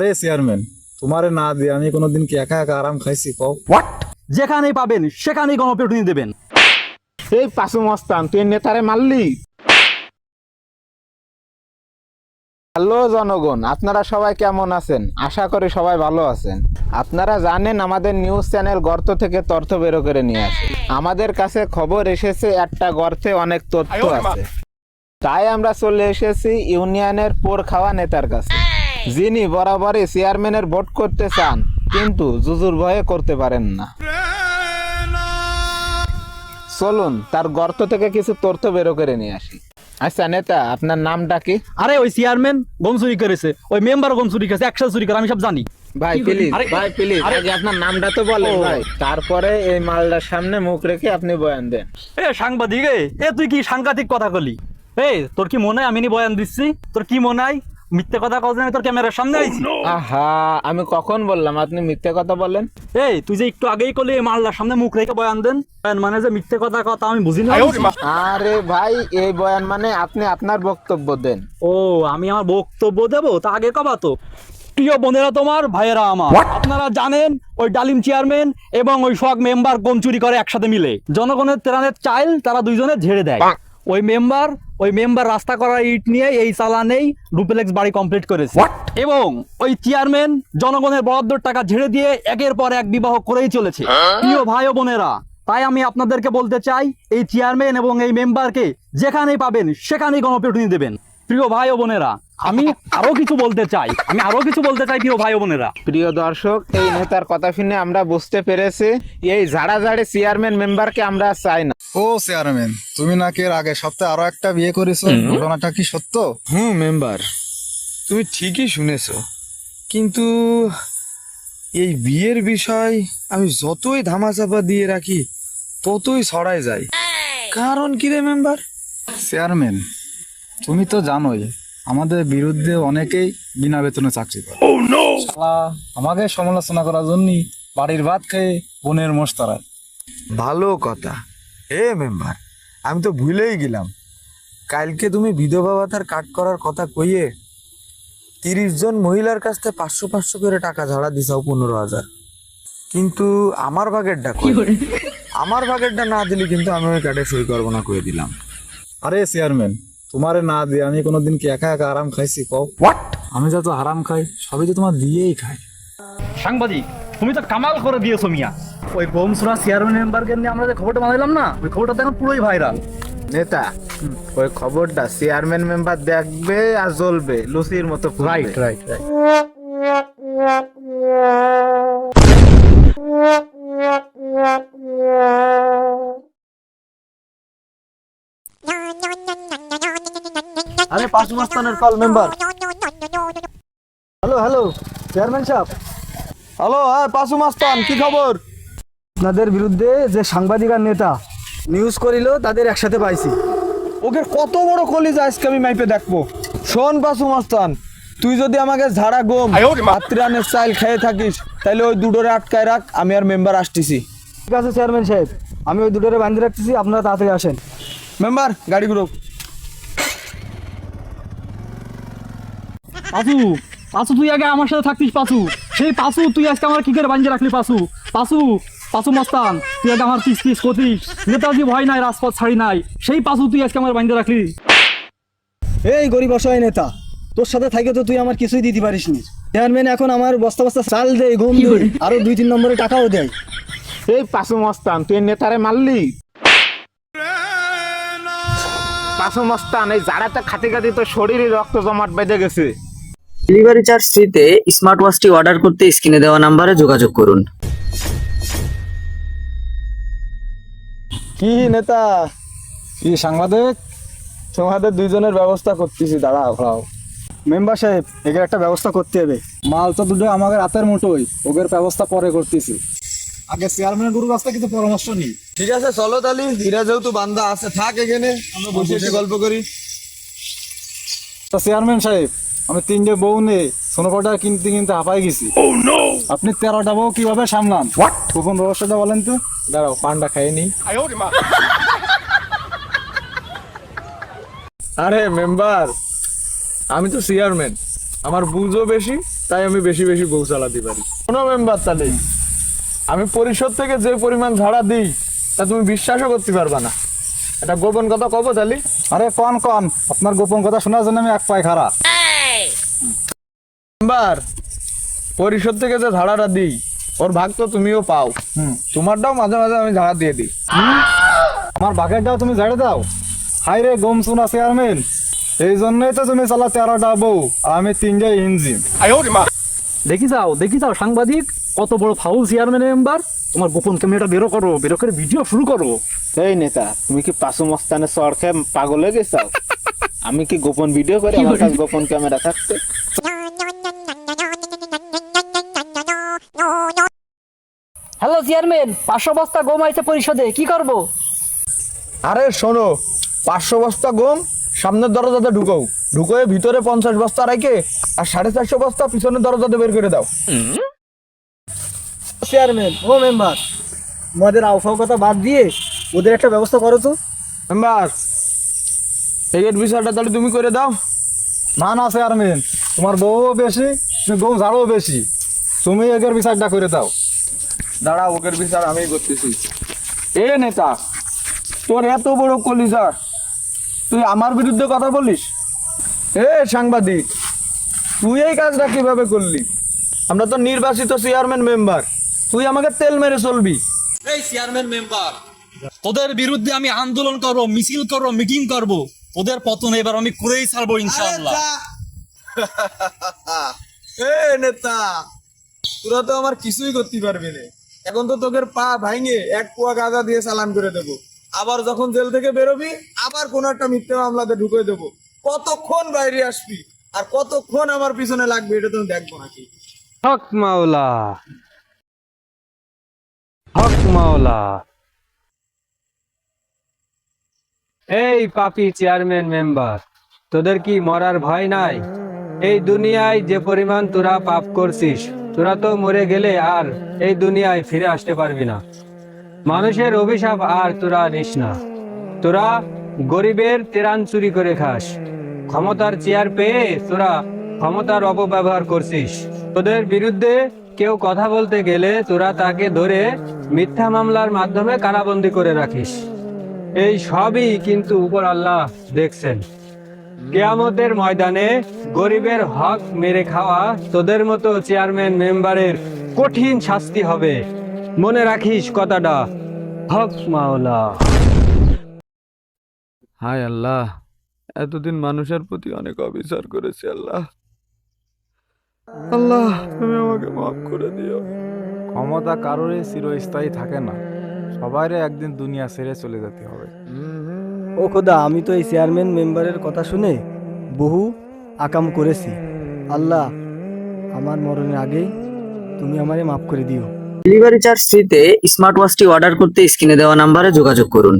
আরে চেয়ারম্যান তোমারে না দিয়ে আমি কোনোদিন কি একা একা আরাম খাইছি কও? হোয়াট যেখানেই পাবেন সেখানেই গণপিটুনি দেবেন। এই পাশু মস্তান তুই নেতারে মারলি? হ্যালো জনগণ আপনারা সবাই কেমন আছেন? আশা করি সবাই ভালো আছেন। আপনারা জানেন আমাদের নিউজ চ্যানেল গর্ত থেকে তথ্য বেরো করে নিয়ে আসে। আমাদের কাছে খবর এসেছে একটা গর্তে অনেক তথ্য আছে। তাই আমরা চলে এসেছি ইউনিয়নের পোর খাওয়া নেতার কাছে। যিনি বরাবরই চেয়ারম্যানের ভোট করতে চান কিন্তু জুজুর ভয়ে করতে পারেন না। চলুন তার গর্ত থেকে কিছু তথ্য বেরো করে নিয়ে আসি। আচ্ছা নেতা আপনার নামটা কি? আরে ওই চেয়ারম্যান গম চুরি করেছে। ওই মেম্বার গম চুরি করেছে একশো চুরি করে আমি সব জানি। ভাই প্লিজ ভাই প্লিজ আগে আপনার নামটা তো বলেন ভাই। তারপরে এই মালটার সামনে মুখ রেখে আপনি বয়ান দেন। এ সাংবাদিক এ তুই কি সাংঘাতিক কথা কলি এই তোর কি মনে হয় আমি নি বয়ান দিচ্ছি? তোর কি মনে হয়? মিথ্যে কথা কওয়া আমি তোর ক্যামেরার সামনে আইছি। আহা আমি কখন বললাম? আপনি মিথ্যে কথা বলেন। এই তুই যে একটু আগেই কলি এই মালদার সামনে মুখ রেখে বয়ান দেন। বয়ান মানে যে মিথ্যে কথা কথা আমি বুঝি না। আরে ভাই এই বয়ান মানে আপনি আপনার বক্তব্য দেন। ও আমি আমার বক্তব্য দেব? তা আগে কবা তো। প্রিয় বোনেরা তোমার ভাইয়েরা আমার। আপনারা জানেন ওই ডালিম চেয়ারম্যান এবং ওই সব মেম্বার গম চুরি করে একসাথে মিলে। জনগণের ত্রাণের চাইল তারা দুইজনে ঝেড়ে দেয়। ওই মেম্বার ওই মেম্বার রাস্তা করার ইট নিয়ে এই চালানেই ডুপ্লেক্স বাড়ি কমপ্লিট করেছে। এবং ওই চেয়ারম্যান জনগণের বরাদ্দর টাকা ঝেড়ে দিয়ে একের পর এক বিবাহ করেই চলেছে। প্রিয় ভাই ও বোনেরা তাই আমি আপনাদেরকে বলতে চাই এই চেয়ারম্যান এবং এই মেম্বারকে যেখানেই পাবেন সেখানেই গণপিটুনি দেবেন। প্রিয় ভাই ও বোনেরা আমি আরও কিছু বলতে চাই। আমি আরও কিছু বলতে চাই প্রিয় ভাই বোনেরা। প্রিয় দর্শক এই নেতার কথা শুনে আমরা বুঝতে পেরেছি এই ঝাড়া ঝাড়ে চেয়ারম্যান মেম্বারকে আমরা চাই না। ও চেয়ারম্যান তুমি নাকি এর আগে সপ্তাহে আরও একটা বিয়ে করেছ? ঘটনাটা কি সত্য? হুম মেম্বার তুমি ঠিকই শুনেছো। কিন্তু এই বিয়ের বিষয় আমি যতই ধামাচাপা দিয়ে রাখি ততই ছড়ায় যায়। কারণ কি রে মেম্বার চেয়ারম্যান তুমি তো জানোই আমাদের বিরুদ্ধে অনেকেই বিনা বেতনে চাকরি করে। শালা, আমাকে সমালোচনা করার জন্য বাড়ির ভাত খেয়ে বোনের মোস্তারায় ভালো কথা। এ মেম্বার আমি তো ভুলেই গেলাম। কালকে তুমি বিধবা ভাতার কাট করার কথা কইয়ে তিরিশ জন মহিলার কাছ থেকে পাঁচশো পাঁচশো করে টাকা ঝাড়া দিছাও পনেরো হাজার। কিন্তু আমার ভাগেরটা কই? আমার ভাগেরটা না দিলে কিন্তু আমি ওই কার্ডে সই করব না কয়ে দিলাম। আরে চেয়ারম্যান তোমারে না দিয়ে আমি কোনোদিন কি একা একা আরাম খাইছি কও? হোয়াট আমি যত আরাম খাই সবই তো তোমার দিয়েই খাই। সাংবাদিক তুমি তো কামাল করে দিয়েছ মিয়া। ওই গম সুরা চেয়ারম্যান মেম্বারকে নিয়ে আমরা যে খবরটা বানাইলাম না ওই খবরটা দেখো পুরোই ভাইরাল। নেতা ওই খবরটা চেয়ারম্যান মেম্বার দেখবে আর জ্বলবে লুসির মতো। রাইট রাইট রাইট আরে পাঁচ মাস্তানের call member hello hello chairman সাহেব। হ্যালো হ্যাঁ পাশু মাস্তান কি খবর? আপনাদের বিরুদ্ধে যে সাংবাদিক আর নেতা নিউজ করিল তাদের একসাথে পাইছি। ওকে কত বড় কলিজ আজকে আমি মাইপে দেখব। শোন পাশু মাস্তান তুই যদি আমাকে ঝাড়া গম আত্রানের চাইল খেয়ে থাকিস তাহলে ওই দুটোরে আটকায় রাখ আমি আর মেম্বার আসতেছি। ঠিক আছে চেয়ারম্যান সাহেব। আমি ওই দুটোরে বাঁধে রাখতেছি আপনারা তাড়াতাড়ি আসেন। মেম্বার গাড়ি ঘুরো। পাসু পাসু তুই আগে আমার সাথে থাকতিস পাসু। সেই পাসু তুই আজকে আমার কি করে বাঞ্জে রাখলি পাসু? পাসু পাসু মস্তান তুই আগে আমার পিস পিস করতিস। নেতাজি ভয় নাই রাজপথ ছাড়ি নাই। সেই পাসু তুই আজকে আমার বাঞ্জে রাখলি। এই গরিব অসহায় নেতা তোর সাথে থাকে তো তুই আমার কিছুই দিতে পারিস নি চেয়ারম্যান এখন আমার বস্তা বস্তা চাল দেয় ঘুম দেয় আরও দুই তিন নম্বরে টাকাও দেয়। এই পাশু মস্তান তুই নেতারে মারলি? পাশু মস্তান এই জাড়াতে খাতে খাতে তো শরীরে রক্ত জমাট বেঁধে গেছে। ডেলিভারি চার্জ ফ্রিতে স্মার্ট ওয়াচটি অর্ডার করতে স্ক্রিনে দেওয়া নাম্বারে যোগাযোগ করুন। কি নেতা? কি সাংবাদিক? তোমাদের দুইজনের ব্যবস্থা করতেছি দাঁড়াও দাঁড়াও। মেম্বার সাহেব এখানে একটা ব্যবস্থা করতে হবে। মাল তো দুটো আমাদের হাতের মুঠোই ওদের ব্যবস্থা পরে করতেছি। আগে চেয়ারম্যানের গুরু রাস্তা কিছু পরামর্শ নিই। ঠিক আছে চলো তালি হীরা যেহেতু বান্দা আছে থাক এখানে। আমরা বসে গল্প করি। তো চেয়ারম্যান সাহেব আমি তিনটে বউ নেই সোনোপাটা কিনতে কিনতে হাঁপাই গেছি। আপনি তেরোটা বউ কীভাবে সামলান? গোপন রহস্যটা বলেন তো। দাঁড়াও পান্ডা খাইয়ে নি। আরে মেম্বার আমি তো চেয়ারম্যান আমার বুঝও বেশি তাই আমি বেশি বেশি বউ চালাতে পারি। কোনো মেম্বার তাহলে আমি পরিষদ থেকে যে পরিমাণ ভাড়া দিই তা তুমি বিশ্বাসও করতে পারবা না। এটা গোপন কথা কব তাহলে? আরে কন কন। আপনার গোপন কথা শোনার জন্য আমি এক পায়ে খারা মেম্বার পরিষদ থেকে যে ধাড়াটা দিই ওর ভাগ তো তুমিও পাও। তোমারটাও মাঝে মাঝে আমি ধাড়া দিয়ে দিই। আমার বাঘেরটাও তুমি ঝাড়ে দাও। হাই রে গম শুনা চেয়ারম্যান এই জন্যই তো তুমি চালা তেরোটা বউ আর আমি তিনটাই ইঞ্জিন। দেখি যাও দেখি যাও সাংবাদিক কত বড় ফাউল চেয়ারম্যান মেম্বার তোমার গোপন ক্যামেরাটা বেরো করো বেরো করে ভিডিও শুরু করো। এই নেতা তুমি কি পাশু মস্তানে খেয়ে পাগল হয়ে গেছাও আমি কি গোপন ভিডিও করে? আমার কাছে গোপন ক্যামেরা থাকতে হ্যালো চেয়ারম্যান পাঁচশো বস্তা গম আইছে পরিষদে কি করব? আরে শোনো পাঁচশো বস্তা গম সামনের দরজাতে ঢুকাও। ঢুকোয় ভিতরে পঞ্চাশ বস্তা রাখে আর সাড়ে চারশো বস্তা পিছনের দরজাতে বের করে দাও। চেয়ারম্যান ও মেম্বার তোমাদের আউফাও কথা বাদ দিয়ে ওদের একটা ব্যবস্থা করো তো। মেম্বার এই বিষয়টা তাহলে তুমি করে দাও। না না চেয়ারম্যান তোমার বউও বেশি তুমি গম ঝাড়ও বেশি। তুমি এগের বিচারটা করে দাও। দাঁড়া ওকের বিচার আমি করতেছি। এ নেতা তোর এত বড় কলিজার তুই আমার বিরুদ্ধে কথা বলিস? এ সাংবাদিক তুই এই কাজটা কীভাবে করলি? আমরা তো নির্বাচিত চেয়ারম্যান মেম্বার তুই আমাকে তেল মেরে চলবি। এই চেয়ারম্যান মেম্বার তোদের বিরুদ্ধে আমি আন্দোলন করব মিছিল করব মিটিং করব তোদের পতন এবার আমি করেই ছাড়বো ইনশাআল্লাহ। এ নেতা তোরা তো আমার কিছুই করতে পারবি না। এখন তো তোদের পা ভাঙে এক পোয়া গাঁজা দিয়ে চালান করে দেবো। আবার যখন জেল থেকে বেরোবি, আবার কোন একটা মিথ্যে মামলাতে ঢুকে দেবো। কতক্ষণ বাইরে আসবি আর কতক্ষণ আমার পিছনে লাগবে এটা তুমি দেখব নাকি? হক মাওলা হক মাওলা। এই পাপি চেয়ারম্যান মেম্বার, তোদের কি মরার ভয় নাই? এই দুনিয়ায় যে পরিমাণ তোরা পাপ করছিস তোরা তো মরে গেলে আর এই দুনিয়ায় ফিরে আসতে পারবি না। মানুষের অভিশাপ আর তোরা নিস না। তোরা গরিবের তেরান চুরি করে খাস। ক্ষমতার চেয়ার পেয়ে তোরা ক্ষমতার অপব্যবহার করছিস। তোদের বিরুদ্ধে কেউ কথা বলতে গেলে তোরা তাকে ধরে মিথ্যা মামলার মাধ্যমে কারাবন্দি করে রাখিস। এই সবই কিন্তু উপর আল্লাহ দেখছেন। কেয়ামতের ময়দানে গরিবের হক মেরে খাওয়া তোদের মতো চেয়ারম্যান মেম্বারের কঠিন শাস্তি হবে। মনে রাখিস কথাটা হক মাওলা। হায় আল্লাহ এতদিন মানুষের প্রতি অনেক অবিচার করেছি আল্লাহ। আল্লাহ তুমি আমাকে মাফ করে দিও। ক্ষমতা কারোরই চিরস্থায়ী থাকে না। সবাইরে একদিন দুনিয়া ছেড়ে চলে যেতে হবে। ও খোদা, আমি তো এই চেয়ারম্যান মেম্বারের কথা শুনে বহু আকাম করেছি। আল্লাহ, আমার মরণের আগে তুমি আমারে মাফ করে দিও। ডেলিভারি চার্জ ফ্রিতে স্মার্ট ওয়াচটি অর্ডার করতে স্ক্রিনে দেওয়া নাম্বারে যোগাযোগ করুন।